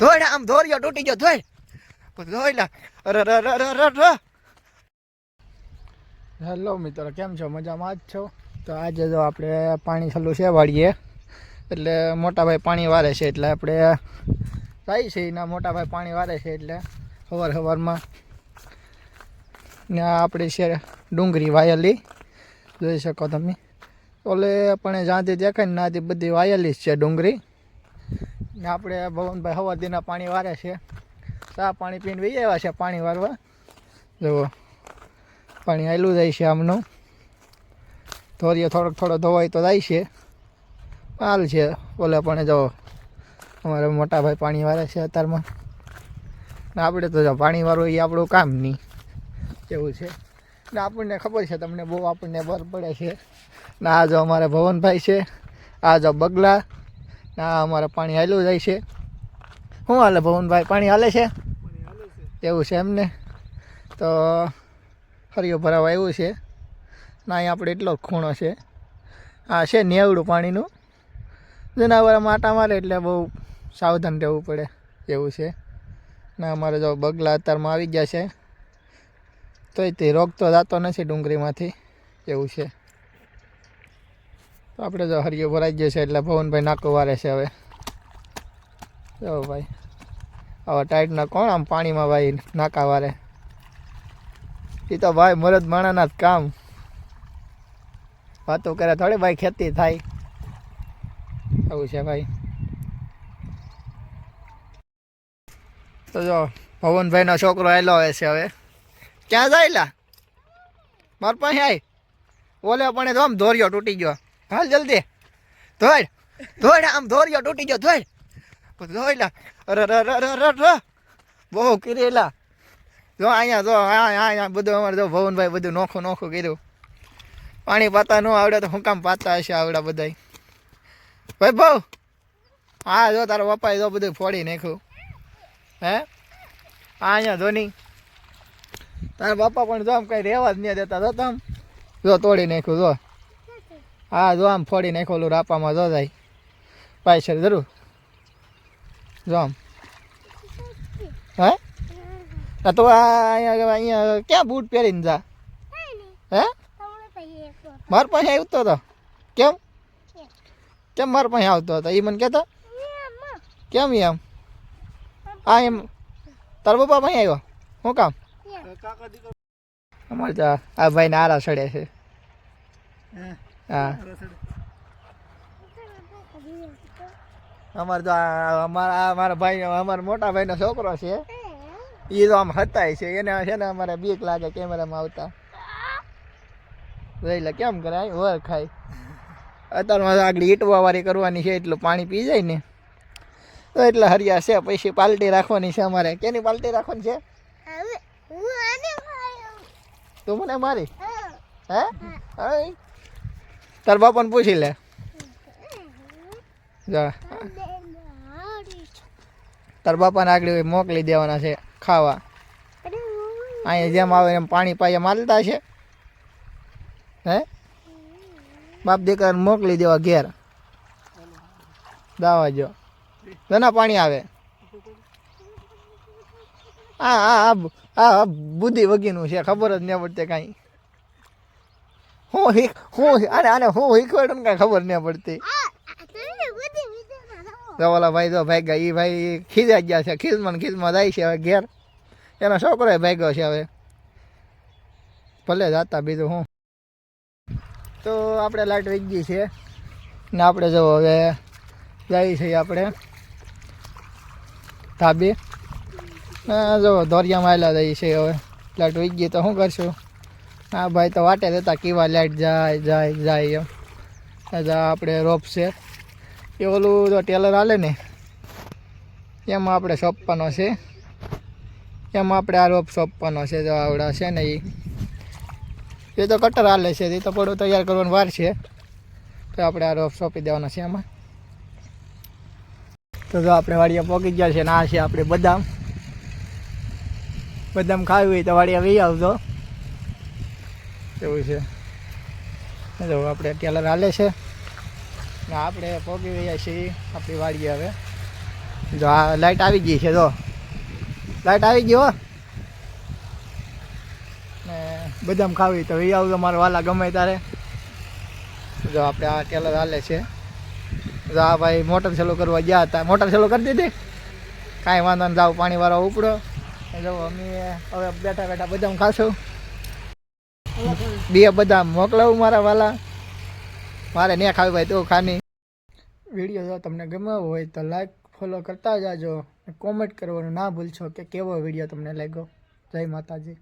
ધોઈ આમ ધોર્યો તૂટી ગયો ધોઈ ધોઈ લા. અરે ર ર ર હેલો મિત્રો, કેમ છો? મજામાં જ છો? તો આજે જો આપણે પાણી છેલ્લું છે વાળીએ એટલે મોટાભાઈ પાણી વારે છે, એટલે આપણે જાય છે, એના મોટાભાઈ પાણી વારે છે, એટલે સવાર સવારમાં ને આપણે છે ડુંગળી વાયેલી. જોઈ શકો તમે. ઓલે પણ જ્યાંથી દેખાય ને ત્યાંથી બધી વાયેલી જ છે ડુંગળી ને આપણે ભવનભાઈ હવાદીના પાણી વારે છે. ચા પાણી પીને વહી આવ્યા છે પાણી વારવા. જુઓ, પાણી આવેલું જાય છે આમનું. ધોરીએ થોડોક થોડો ધોવાય તો જાય છે. હાલ છે, ઓલે પણ જો અમારે મોટાભાઈ પાણી વારે છે અત્યારમાં. ને આપણે તો જો પાણી વાળવું એ આપણું કામ નહીં એવું છે. ને આપણને ખબર છે તમને બહુ આપણને બર પડે છે. ને આ જો અમારે ભવનભાઈ છે, આ જો બગલા ને, અમારે પાણી હાલ્યું જાય છે. શું હાલે ભવનભાઈ? પાણી હાલે છે? એવું છે એમને તો હરિયો ભરાવા એવું છે. ના અહીં આપણે એટલો ખૂણો છે. આ છે નેવડું પાણીનું. જનાવર માટા મારે એટલે બહુ સાવધાન રહેવું પડે એવું છે. ના, અમારે જો બગલા અત્યારમાં આવી ગયા છે. તોય તે રોગ તો જતો નથી ડુંગળીમાંથી. એવું છે. તો આપણે તો હરિયો ભરાઈ ગયો છે એટલે ભવનભાઈ નાકો વારે છે હવે. જો ભાઈ, આવા ટાઈટના કોણ આમ પાણીમાં ભાઈ નાકા વારે? એ તો ભાઈ મરદ માણાના જ કામ. વાતો કરે થોડી ભાઈ ખેતી થાય. એવું છે ભાઈ. તો જો, ભવનભાઈનો છોકરો આવેલો હોય છે હવે. ક્યાં જાયલા માર પાસે આય. ઓલે પણ આમ ધોર્યો તૂટી ગયો. હાલ જલ્દી. ધોડ ધોડ આમ ધોર્યો તૂટી ગયો, ધોઈ. લા. અરે ર ર ર બહુ કરેલા. જો અહીંયા જો અહીંયા બધું અમારે જો ભવનભાઈ બધું નોખું નોખું કર્યું. પાણી પાતા ન આવડે તો હું કામ પાતા હશે આવડા બધાય. ભાઈ ભાવ હા જો તારો પપ્પાએ જો બધું ફોડી નાખ્યું. હે? હા અહીંયા ધોની. તારા પપ્પા પણ જો આમ કઈ રહેવા જ નહીં દેતા, જો તમ. જો તોડી નાખ્યું, જો. હા જો આમ ફોડી નાખો ઓલું રાપામાં જો જાય. પાયસર જરૂર. જો આમ. હે? આ તો આ અહીંયા અહીંયા ક્યાં બૂટ પહેરીને જા? હે? માર પાસે આવતો હતો કેમ? કેમ માર પાસે આવતો હતો એ મને કહેતો કેમ એમ આમ? આ એમ. તાર પપ્પા પાસે આવ્યો? શું કામ? અમારે આ ભાઈને આરા સડે છે. હા? અમારે તો આ અમારા મારા ભાઈ અમારા મોટા ભાઈનો છોકરો છે. એ તો આમ હતાય છે. એને છે ને અમારે બીક લાગે કેમેરામાં આવતા. એટલે કેમ કરે? વર ખાય. અત્યારમાં આગળ ઈટવા વાળી કરવાની છે એટલું પાણી પી જાય ને. તો એટલે હરિયા છે પછી પાલટી રાખવાની છે અમારે. કેની પાલટી રાખવાની છે? તું મને મારી? હે? હે. તાર બાપાને પૂછી લે. તાર બાપાને આગળ મોકલી દેવાના છે ખાવા. અહીંયા જેમ આવે એમ પાણી પાઈએ માલતા છે. હે? બાપ દીકરાને મોકલી દેવા ઘેર. દાવા જો. ના પાણી આવે? હા હા બુદ્ધિ વગીનું છે, ખબર જ નહીં પડતી કાંઈ. હું શીખ હું આને આને હું શીખવાડું ને કાંઈ ખબર નહીં પડતી. તો ઓલા ભાઈ તો ભાગ્યા એ ભાઈ ખીજા ગયા છે. ખીજમાં ખીજમાં જાય છે હવે ઘેર. એનો છોકરો ભાગ્યો છે હવે. ભલે જાતા બીજું હું. તો આપણે લાઈટ વહી ગઈ છે. ને આપણે જો હવે જઈએ છીએ આપણે. ધાબી. જો દોરિયામાં આવેલા જઈએ છીએ હવે. લાઈટ વહી ગઈ તો શું કરશું? હા, ભાઈ, તો વાટે દેતા કેવા લાઈટ જાય જાય જાય એમ. આપણે રોપ છે. એ ઓલું જો ટેલર હાલે ને, એમાં આપણે સોંપવાનો છે. એમાં આપણે આ રોપ સોંપવાનો છે, જો આવડા છે ને એ તો કટર હાલે છે, એ તો પડો તૈયાર કરવાનો વાર છે. તો આપણે આ રોપ સોંપી દેવાનો છે એમાં. તો જો આપણે વાડિયા પોકી ગયા છે ને છે આપણે બદામ. બદામ ખાવી હોય તો વાડિયા વહી આવજો. એવું છે? જો આપણે ટેલર હાલે છે. ને આપણે પોગી રહ્યા છીએ આપણી વાડીએ હવે. જો આ લાઇટ આવી ગઈ છે, જો. લાઇટ આવી ગઈ હો. ને બદામ ખાવી તો એ આવું મારા વાલા ગમે ત્યારે. જો આપણે આ ટેલર હાલે છે. જો આ ભાઈ મોટર ચાલુ કરવા ગયા હતા. મોટર ચાલુ કરી દીધી. કાંઈ વાંધો નહીં જાવ પાણીવાળો ઉપડો. જો અમે હવે બેઠા બેઠા બદામ ખાશું. બે બધા મોકલાવું મારા વાલા. મારે ને ખાવી ભાઈ તો ખાની. વીડિયો જો તમને ગમ્યો હોય તો લાઈક ફોલો કરતા જાજો કોમેન્ટ કરવાનું ના ભૂલશો કે કેવો વીડિયો તમને લાગ્યો. જય માતાજી.